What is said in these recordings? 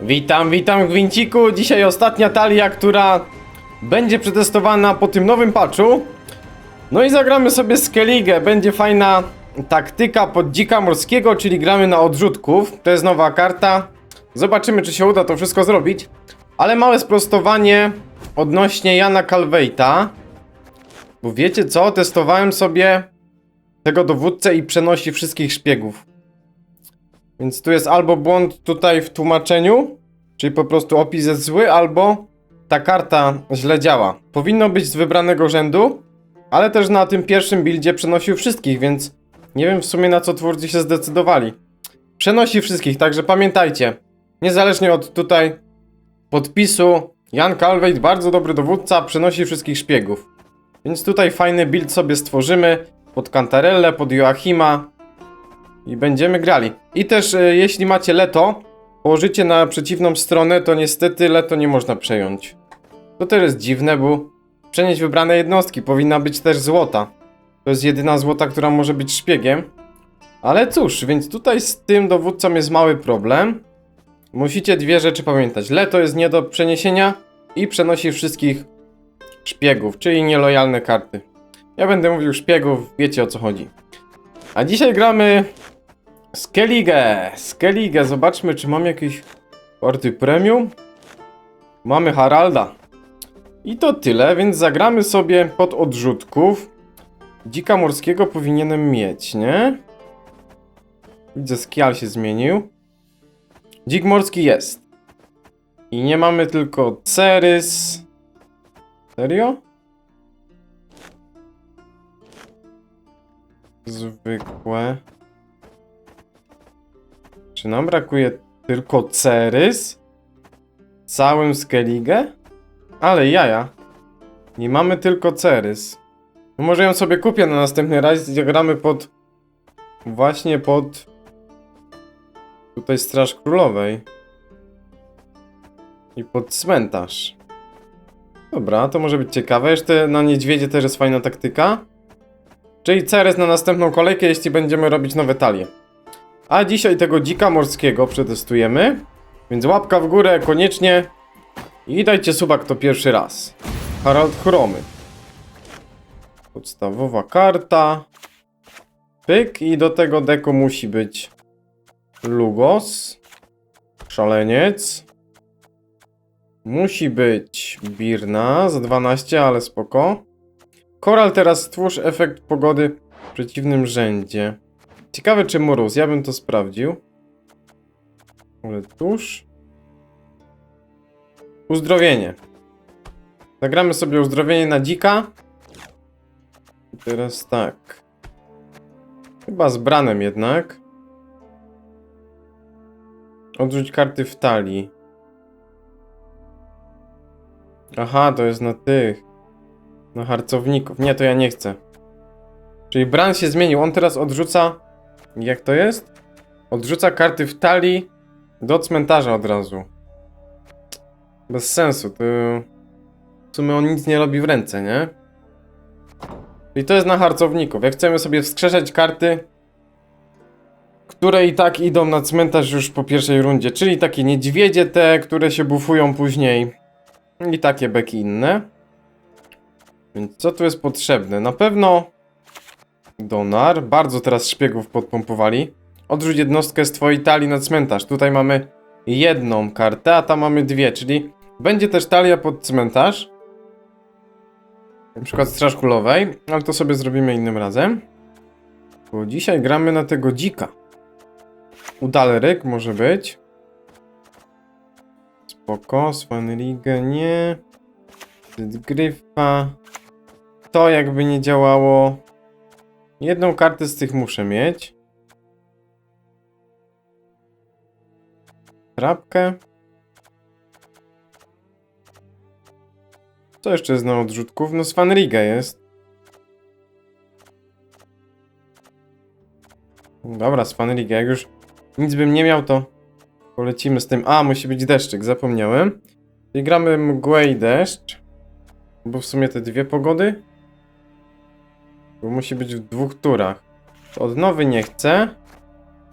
Witam, witam Gwinciku. Dzisiaj ostatnia talia, która będzie przetestowana po tym nowym patchu. No i zagramy sobie Skellige. Będzie fajna taktyka pod dzika morskiego, czyli gramy na odrzutków. To jest nowa karta. Zobaczymy, czy się uda to wszystko zrobić. Ale małe sprostowanie odnośnie Jana Calveita. Bo wiecie co? Testowałem sobie tego dowódcę i przenosi wszystkich szpiegów. Więc tu jest albo błąd tutaj w tłumaczeniu, czyli po prostu opis jest zły, albo ta karta źle działa. Powinno być z wybranego rzędu, ale też na tym pierwszym buildzie przenosił wszystkich, więc nie wiem w sumie na co twórcy się zdecydowali. Przenosi wszystkich, także pamiętajcie, niezależnie od tutaj podpisu, Jan Calveit, bardzo dobry dowódca, przenosi wszystkich szpiegów. Więc tutaj fajny build sobie stworzymy pod Cantarellę, pod Joachima, i będziemy grali. I też e, jeśli macie leto, położycie na przeciwną stronę, to niestety leto nie można przejąć. To też jest dziwne, bo przenieść wybrane jednostki powinna być też złota. To jest jedyna złota, która może być szpiegiem. Ale cóż, więc tutaj z tym dowódcą jest mały problem. Musicie dwie rzeczy pamiętać. Leto jest nie do przeniesienia i przenosi wszystkich szpiegów, czyli nielojalne karty. Ja będę mówił szpiegów, wiecie o co chodzi. A dzisiaj gramy Skellige, Skellige, zobaczmy czy mam jakieś porty premium. Mamy Haralda. I to tyle, więc zagramy sobie pod odrzutków. Dzika morskiego powinienem mieć, nie? Widzę, skial się zmienił. Dzik morski jest. I nie mamy tylko Cerys. Serio? Zwykłe. Czy nam brakuje tylko Cerys? Całym Skellige? Ale jaja. Nie mamy tylko Cerys. Może ją sobie kupię na następny raz, gdzie gramy pod... Właśnie pod... Tutaj Straż Królowej. I pod cmentarz. Dobra, to może być ciekawe. Jeszcze na niedźwiedzie też jest fajna taktyka. Czyli Ceres na następną kolejkę, jeśli będziemy robić nowe talie. A dzisiaj tego dzika morskiego przetestujemy. Więc łapka w górę koniecznie. I dajcie suba kto pierwszy raz. Harald Chromy. Podstawowa karta. Pyk i do tego deko musi być Lugos. Szaleniec. Musi być Birna za 12, ale spoko. Koral teraz stwórz efekt pogody w przeciwnym rzędzie. Ciekawe czy mróz, ja bym to sprawdził. Ale tuż. Uzdrowienie. Zagramy sobie uzdrowienie na dzika. I teraz tak. Chyba z branem jednak. Odrzuć karty w talii. Aha, to jest na tych. Na harcowników. Nie, to ja nie chcę. Czyli Bran się zmienił. On teraz odrzuca. Jak to jest? Odrzuca karty w talii do cmentarza od razu. Bez sensu. To. W sumie on nic nie robi w ręce, nie? I to jest na harcowników. Jak chcemy sobie wskrzeszać karty, które i tak idą na cmentarz już po pierwszej rundzie. Czyli takie niedźwiedzie te, które się bufują później. I takie beki inne. Więc co tu jest potrzebne? Na pewno Donar. Bardzo teraz szpiegów podpompowali. Odrzuć jednostkę z twojej talii na cmentarz. Tutaj mamy jedną kartę, a tam mamy dwie, czyli będzie też talia pod cmentarz. Na przykład Straż Królowej, ale to sobie zrobimy innym razem. Bo dzisiaj gramy na tego dzika. Udaleryk może być. Spoko, Swanrigę nie. Gryfa. To jakby nie działało. Jedną kartę z tych muszę mieć. Trapkę. Co jeszcze jest na odrzutków? No Svanriga jest. Dobra, Svanriga. Jak już nic bym nie miał, to polecimy z tym. A, musi być deszczyk, zapomniałem. I gramy mgłę i deszcz. Bo w sumie te dwie pogody. Bo musi być w dwóch turach. To Od nowy nie chcę.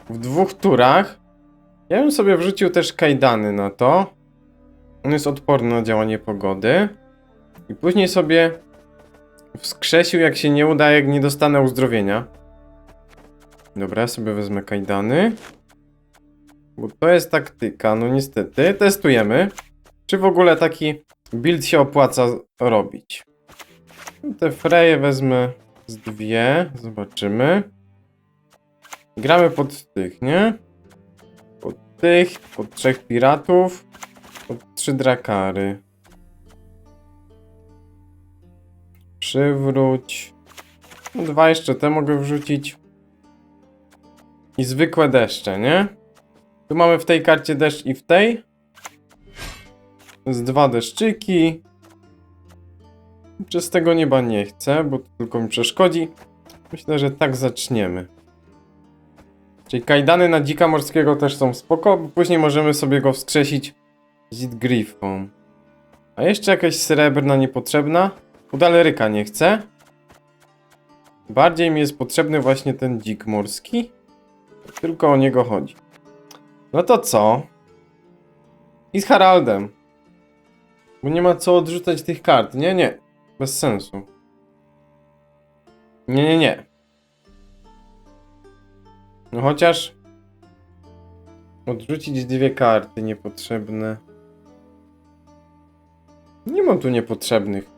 W dwóch turach. Ja bym sobie wrzucił też kajdany na to. On jest odporny na działanie pogody. I później sobie wskrzesił, jak się nie uda, jak nie dostanę uzdrowienia. Dobra, ja sobie wezmę kajdany. Bo to jest taktyka, no niestety. Testujemy, czy w ogóle taki build się opłaca robić. Te freje wezmę z dwie, zobaczymy. Gramy pod tych, nie? Pod tych, pod trzech piratów, pod trzy drakary. Przywróć. No, dwa jeszcze te mogę wrzucić. I zwykłe deszcze, nie? Tu mamy w tej karcie deszcz i w tej. Z dwa deszczyki. Przez tego nieba nie chcę, bo to tylko mi przeszkodzi. Myślę, że tak zaczniemy. Czyli kajdany na dzika morskiego też są spoko, bo później możemy sobie go wskrzesić z gryfą. A jeszcze jakaś srebrna niepotrzebna. Udaleryka nie chcę. Bardziej mi jest potrzebny właśnie ten dzik morski. Tylko o niego chodzi. No to co? I z Haraldem. Bo nie ma co odrzucać tych kart. Nie, nie. Bez sensu. Nie, nie, nie. No chociaż... Odrzucić dwie karty niepotrzebne. Nie mam tu niepotrzebnych.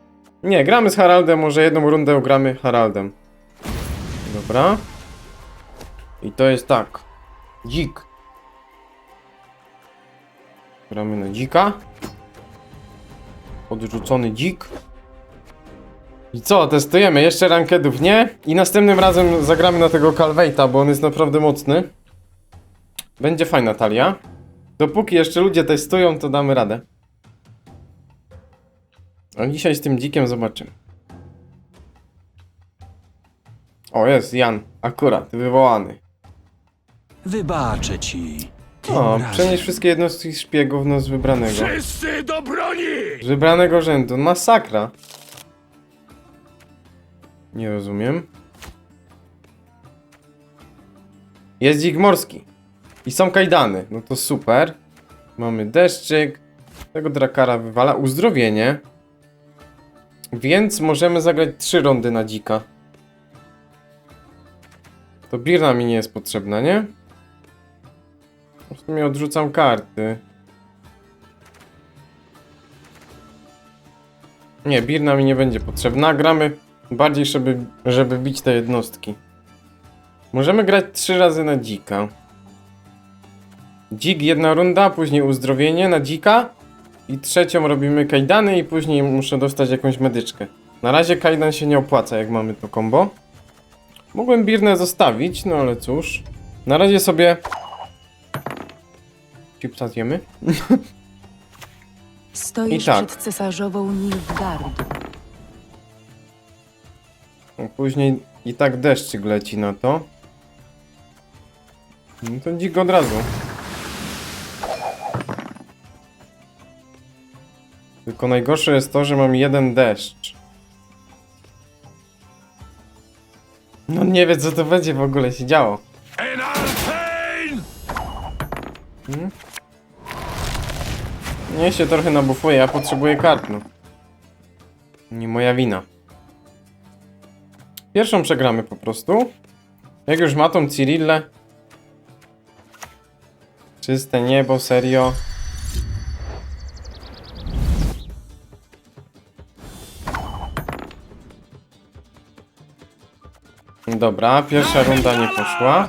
Nie, gramy z Haraldem, może jedną rundę gramy Haraldem. Dobra. I to jest tak. Dzik. Gramy na dzika. Odrzucony dzik. I co, testujemy jeszcze rankedów, nie? I następnym razem zagramy na tego Calveita, bo on jest naprawdę mocny. Będzie fajna talia. Dopóki jeszcze ludzie testują, to damy radę. A dzisiaj z tym dzikiem zobaczymy. O, jest Jan. Akurat, wywołany. Wybaczę ci. Tym O, razem. przenieś wszystkie jednostki szpiegów no z wybranego. Wszyscy do broni! Z wybranego rzędu. Masakra. Nie rozumiem. Jest dzik morski. I są kajdany. No to super. Mamy deszczyk. Tego drakara wywala. Uzdrowienie. Więc możemy zagrać trzy rundy na dzika. To birna mi nie jest potrzebna, nie? W sumie odrzucam karty. Nie, Birna mi nie będzie potrzebna. Gramy bardziej, żeby, żeby bić te jednostki. Możemy grać trzy razy na dzika. Dzik jedna runda, później uzdrowienie na dzika. I trzecią robimy kajdany i później muszę dostać jakąś medyczkę. Na razie kajdan się nie opłaca, jak mamy to combo. Mogłem Birnę zostawić, no ale cóż. Na razie sobie... Chipsa zjemy? Stoisz tak. przed cesarzową Nilfgaardu. Później i tak deszczyk leci na to. No to dzik od razu. Tylko najgorsze jest to, że mam jeden deszcz. No nie wiem co to będzie w ogóle się działo. Nie się trochę nabufuję, ja potrzebuję kart, no. Nie moja wina. Pierwszą przegramy po prostu. Jak już ma tą Cyrillę. Czyste niebo, serio. Dobra, pierwsza runda nie poszła.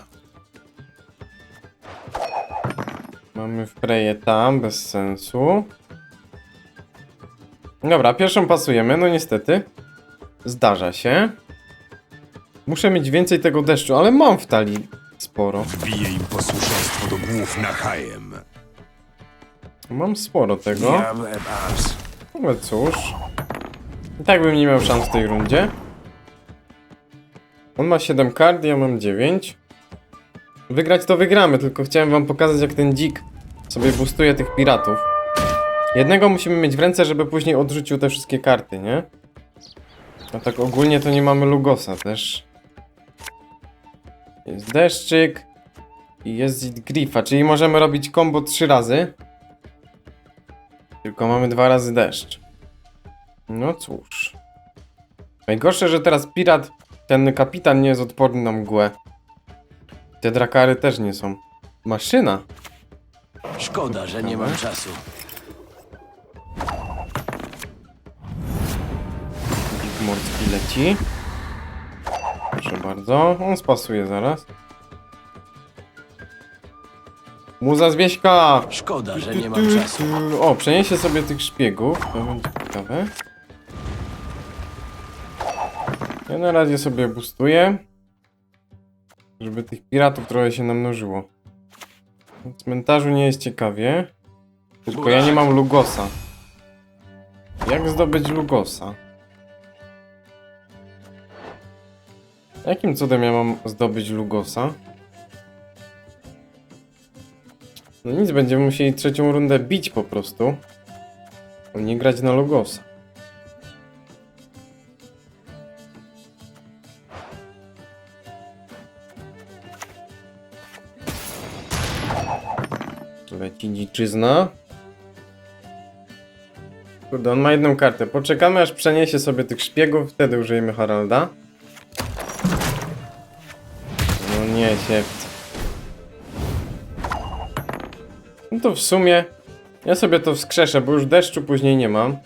Mamy wpreję tam, bez sensu. Dobra, pierwszą pasujemy, no niestety. Zdarza się. Muszę mieć więcej tego deszczu, ale mam w talii sporo. Wbije im posłuszeństwo do głów na hajem. Mam sporo tego. Diable Ars. Ale cóż. I tak bym nie miał szans w tej rundzie. On ma 7 kart, ja mam 9. Wygrać to wygramy, tylko chciałem wam pokazać jak ten dzik sobie boostuje tych piratów. Jednego musimy mieć w ręce, żeby później odrzucił te wszystkie karty, nie? A tak ogólnie to nie mamy Lugosa też. Jest deszczyk. I jest Zid Griffa, czyli możemy robić combo trzy razy. Tylko mamy dwa razy deszcz. No cóż. Najgorsze, że teraz pirat, ten kapitan nie jest odporny na mgłę. Te drakary też nie są. Maszyna. Szkoda, że nie mam czasu. Morski leci. Proszę bardzo. On spasuje zaraz. Muza Zwieśka! Szkoda, że nie mam czasu. O, przeniesie sobie tych szpiegów. To będzie ciekawe. Ja na razie sobie boostuję. Żeby tych piratów trochę się namnożyło. Na cmentarzu nie jest ciekawie. Tylko ja nie mam Lugosa. Jak zdobyć Lugosa? Jakim cudem ja mam zdobyć Lugosa? No nic, będziemy musieli trzecią rundę bić po prostu. Nie grać na Lugosa. Leci dziczyzna. Kurde, on ma jedną kartę. Poczekamy aż przeniesie sobie tych szpiegów, wtedy użyjemy Haralda. Nie, siewcy. No to w sumie ja sobie to wskrzeszę, bo już deszczu później nie mam.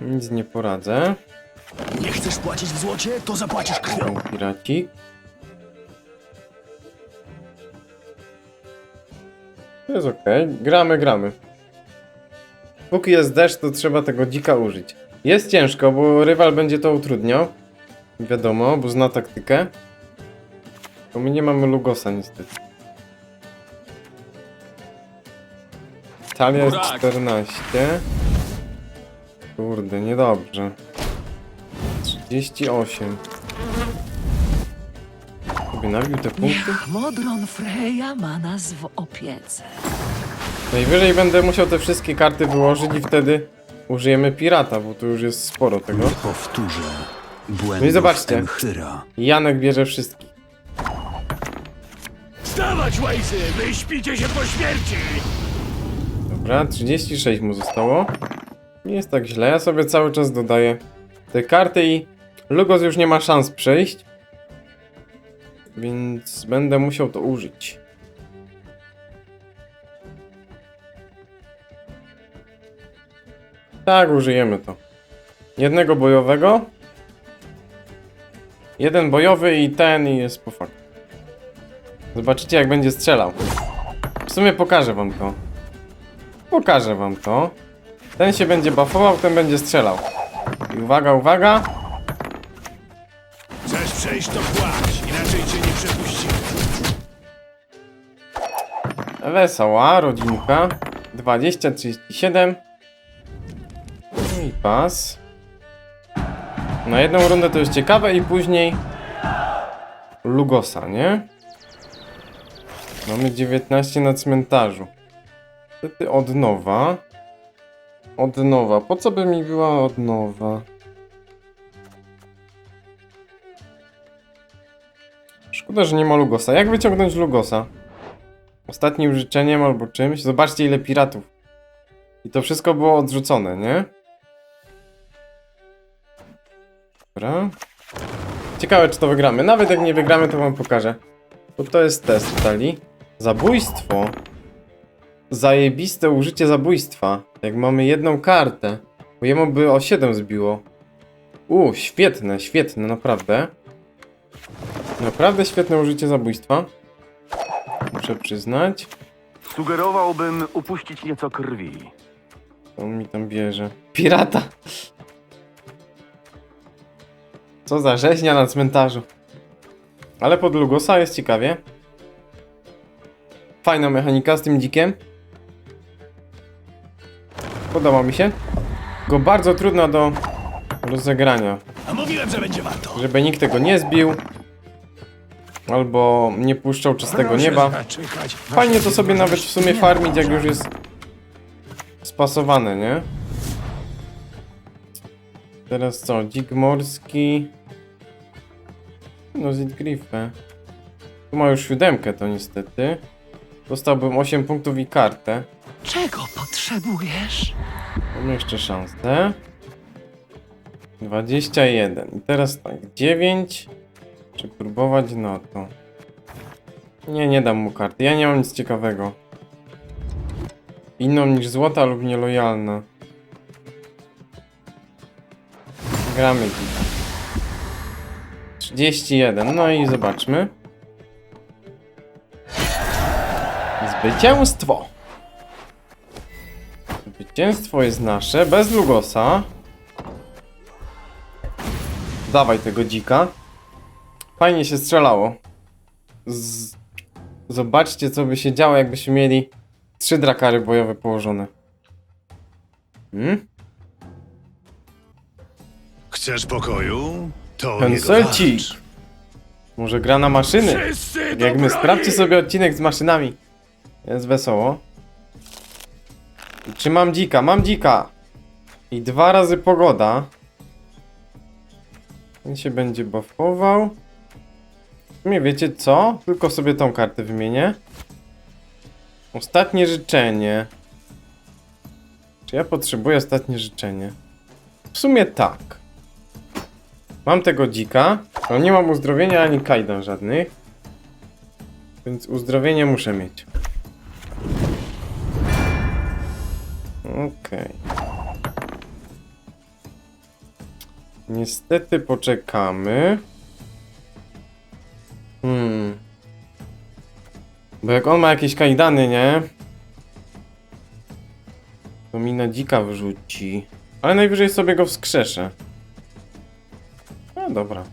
Nic nie poradzę. Nie chcesz płacić w złocie, to zapłacisz krwią. Piraci. To jest okej. Gramy, gramy. Póki jest deszcz, to trzeba tego dzika użyć. Jest ciężko, bo rywal będzie to utrudniał. Wiadomo, bo zna taktykę. Bo my nie mamy Lugosa niestety. Talia jest 14. Kurde, niedobrze. 38. Sobie nabił te punkty? Niech Modron Freya ma nas w opiece. Najwyżej będę musiał te wszystkie karty wyłożyć i wtedy użyjemy pirata, bo tu już jest sporo tego. Powtórzę. Błędów No i zobaczcie. Emchyra. Janek bierze wszystkich. Wstawać, łajzy! Wyśpicie się po śmierci! Dobra, 36 mu zostało. Nie jest tak źle, ja sobie cały czas dodaję te karty i Lugos już nie ma szans przejść. Więc będę musiał to użyć. Tak, użyjemy to. Jednego bojowego. Jeden bojowy i ten i jest po fakcie. Zobaczycie jak będzie strzelał. W sumie pokażę wam to. Pokażę wam to. Ten się będzie buffował, ten będzie strzelał. I uwaga, uwaga. Chcesz przejść, to płać, inaczej cię nie przepuścimy. Wesoła rodzinka. 20, 37. No i pas. Na jedną rundę to jest ciekawe i później Lugosa, nie? Mamy 19 na cmentarzu. Niestety od nowa. Od nowa. Po co by mi była od nowa? Szkoda, że nie ma Lugosa. Jak wyciągnąć Lugosa? Ostatnim życzeniem albo czymś. Zobaczcie ile piratów. I to wszystko było odrzucone, nie? Dobra. Ciekawe czy to wygramy. Nawet jak nie wygramy to wam pokażę. Bo to jest test tali. Zabójstwo. Zajebiste użycie zabójstwa. Jak mamy jedną kartę. Bo jemu by o 7 zbiło. U, świetne, świetne, naprawdę. Naprawdę świetne użycie zabójstwa. Muszę przyznać. Sugerowałbym upuścić nieco krwi. On mi tam bierze? Pirata! Co za rzeźnia na cmentarzu. Ale pod Lugosa jest ciekawie. Fajna mechanika z tym dzikiem. Podoba mi się. Go bardzo trudna do rozegrania. A mówiłem, że będzie warto. Żeby nikt tego nie zbił. Albo nie puszczał czystego nieba. Fajnie to sobie nawet w sumie farmić, jak już jest spasowane, nie? Teraz co? Dzik morski. No, Zitgriffę. Tu ma już siódemkę to niestety. Dostałbym 8 punktów i kartę. Czego potrzebujesz? Mamy jeszcze szansę. 21. I teraz tak, 9. Czy próbować na to? Nie, nie dam mu karty. Ja nie mam nic ciekawego. Inną niż złota lub nielojalna. Gramy tutaj. 31. No i zobaczmy. Zwycięstwo! Zwycięstwo jest nasze, bez Lugosa. Dawaj tego dzika. Fajnie się strzelało. Z... Zobaczcie, co by się działo, jakbyśmy mieli trzy drakary bojowe położone. Hmm? Chcesz pokoju? To nie walcz. Może gra na maszyny? Wszyscy Tak do jak my, broni! sprawdźcie sobie odcinek z maszynami. Jest wesoło. Czy mam dzika? Mam dzika! I dwa razy pogoda. On się będzie buffował. W sumie wiecie co? Tylko sobie tą kartę wymienię. Ostatnie życzenie. Czy ja potrzebuję ostatnie życzenie? W sumie tak. Mam tego dzika, ale nie mam uzdrowienia ani kajdan żadnych. Więc uzdrowienie muszę mieć. Okej. Niestety poczekamy. Hmm. Bo jak on ma jakieś kajdany, nie? To mi na dzika wrzuci. Ale najwyżej sobie go wskrzeszę. No dobra.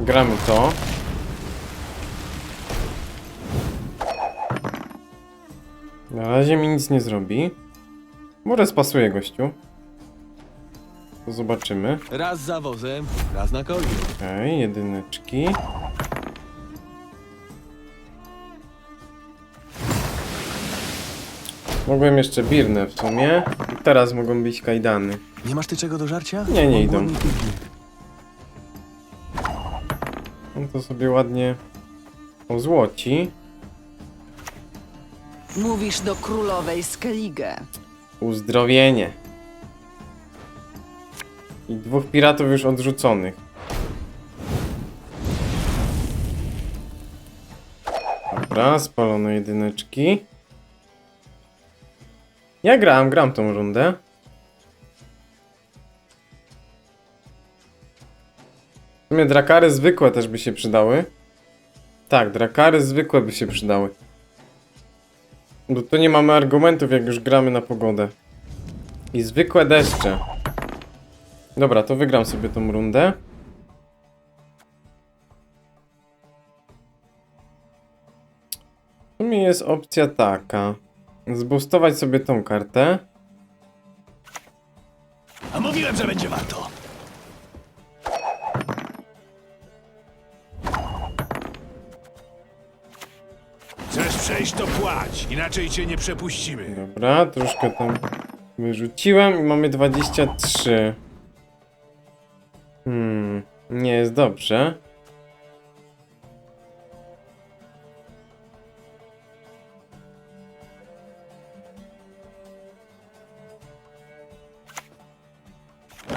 Gramy to. Na razie mi nic nie zrobi. Może spasuje gościu. To zobaczymy. Raz za wozem, raz na koniu. Okej, jedyneczki. Mogłem jeszcze birnę w sumie. I teraz mogą być kajdany. Nie masz ty czego do żarcia? Nie, nie idą. Głodny. On to sobie ładnie ozłoci. Mówisz do królowej Skellige. Uzdrowienie. I dwóch piratów już odrzuconych. Dobra, spalono jedyneczki. Ja grałem, gram tą rundę. W sumie drakary zwykłe też by się przydały. Tak, drakary zwykłe by się przydały. Bo tu nie mamy argumentów, jak już gramy na pogodę. I zwykłe deszcze. Dobra, to wygram sobie tą rundę. W sumie jest opcja taka. Zboostować sobie tą kartę. A mówiłem, że będzie warto. Chcesz przejść, to płać, inaczej cię nie przepuścimy. Dobra, troszkę tam wyrzuciłem i mamy 23. Hmm, nie jest dobrze.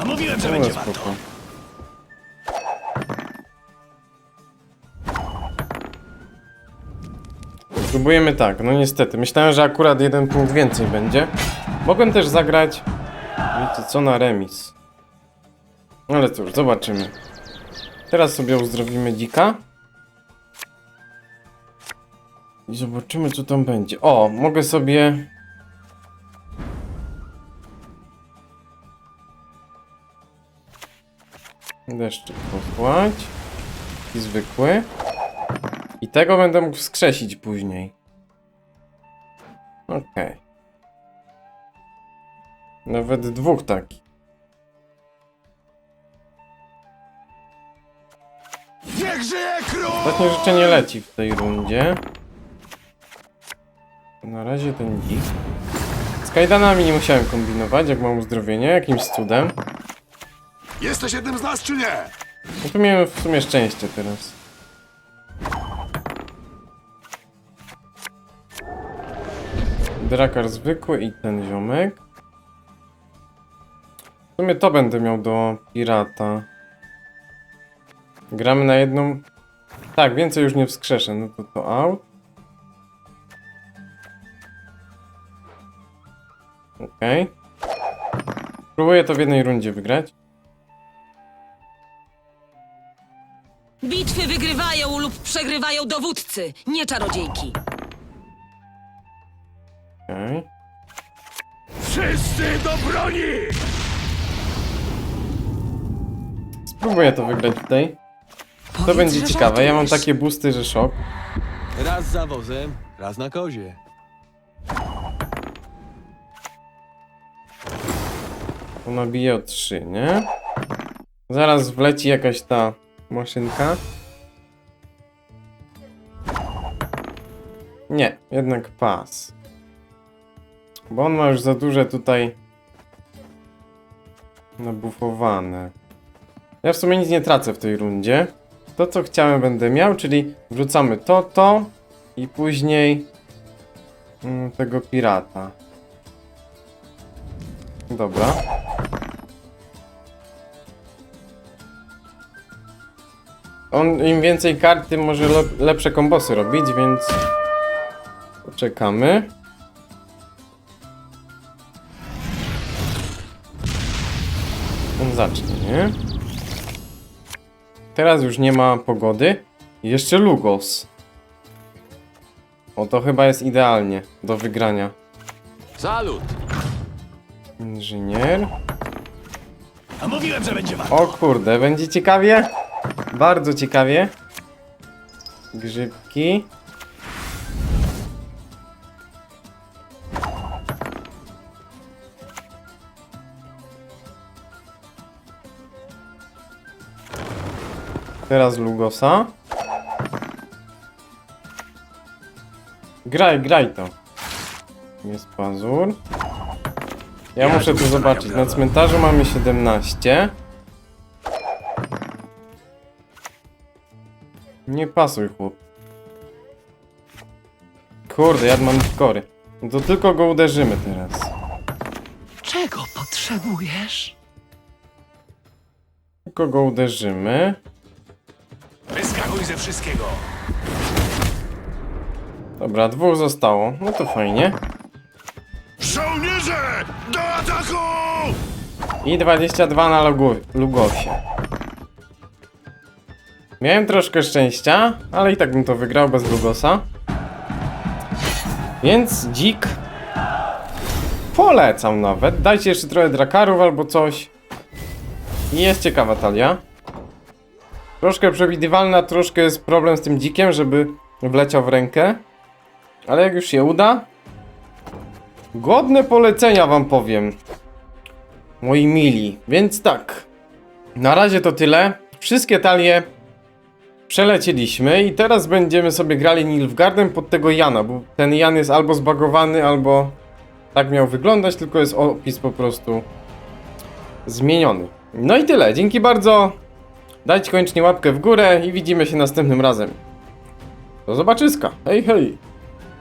Mówiłem, że No, będzie warto. Próbujemy tak, no niestety. Myślałem, że akurat jeden punkt więcej będzie. Mogłem też zagrać, wiecie co, na remis. Ale cóż, zobaczymy. Teraz sobie uzdrowimy dzika. I zobaczymy, co tam będzie. O, mogę sobie... Deszczyk posłać. I zwykły. I tego będę mógł wskrzesić później. Okej. Nawet dwóch takich. Niech żyje król! Ostatnie życzenie leci w tej rundzie. Na razie ten dzik. Z kajdanami nie musiałem kombinować, jak mam uzdrowienie, jakimś cudem. Jesteś jednym z nas, czy nie? No miałem w sumie szczęście teraz. Drakar zwykły i ten ziomek. W sumie to będę miał do pirata. Gramy na jedną... Tak, więcej już nie wskrzeszę, no to to out. Okej. Próbuję to w jednej rundzie wygrać. Bitwy wygrywają lub przegrywają dowódcy, nie czarodziejki. Okej. Wszyscy do broni! Spróbuję to wygrać tutaj. To Powiedz, będzie że ciekawe. Ja mam żartujesz. takie boosty, że szok. Raz za wozem, raz na kozie. To nabije o 3, nie? Zaraz wleci jakaś ta maszynka. Nie, jednak pas. Bo on ma już za duże tutaj nabufowane. Ja w sumie nic nie tracę w tej rundzie. To co chciałem będę miał, czyli wrzucamy to, to i później mm, tego pirata. Dobra. On im więcej kart, tym może lep- lepsze kombosy robić, więc poczekamy. On zacznie, nie? Teraz już nie ma pogody. Jeszcze Lugos. O, to chyba jest idealnie do wygrania. Salut! Inżynier. A mówiłem, że będzie. O kurde, będzie ciekawie. Bardzo ciekawie. Grzybki. Teraz Lugosa. Graj, graj to. Jest pazur. Ja muszę tu zobaczyć. Na cmentarzu mamy 17. Nie pasuj, chłop. Kurde, ja mam kory. No to tylko go uderzymy teraz. Czego potrzebujesz? Tylko go uderzymy. Wyskakuj ze wszystkiego! Dobra, dwóch zostało. No to fajnie. Żołnierze! Do ataku! I 22 na Lugu Lugosie. Miałem troszkę szczęścia, ale i tak bym to wygrał bez Lugosa. Więc dzik. Polecam nawet. Dajcie jeszcze trochę drakarów albo coś. Jest ciekawa talia. Troszkę przewidywalna, troszkę jest problem z tym dzikiem, żeby wleciał w rękę. Ale jak już się uda. Godne polecenia wam powiem. Moi mili, więc tak. Na razie to tyle. Wszystkie talie przelecieliśmy i teraz będziemy sobie grali Nilfgaardem pod tego Jana, bo ten Jan jest albo zbagowany, albo tak miał wyglądać, tylko jest opis po prostu zmieniony. No i tyle. Dzięki bardzo. Dajcie koniecznie łapkę w górę i widzimy się następnym razem. Do zobaczyska. Hej, hej.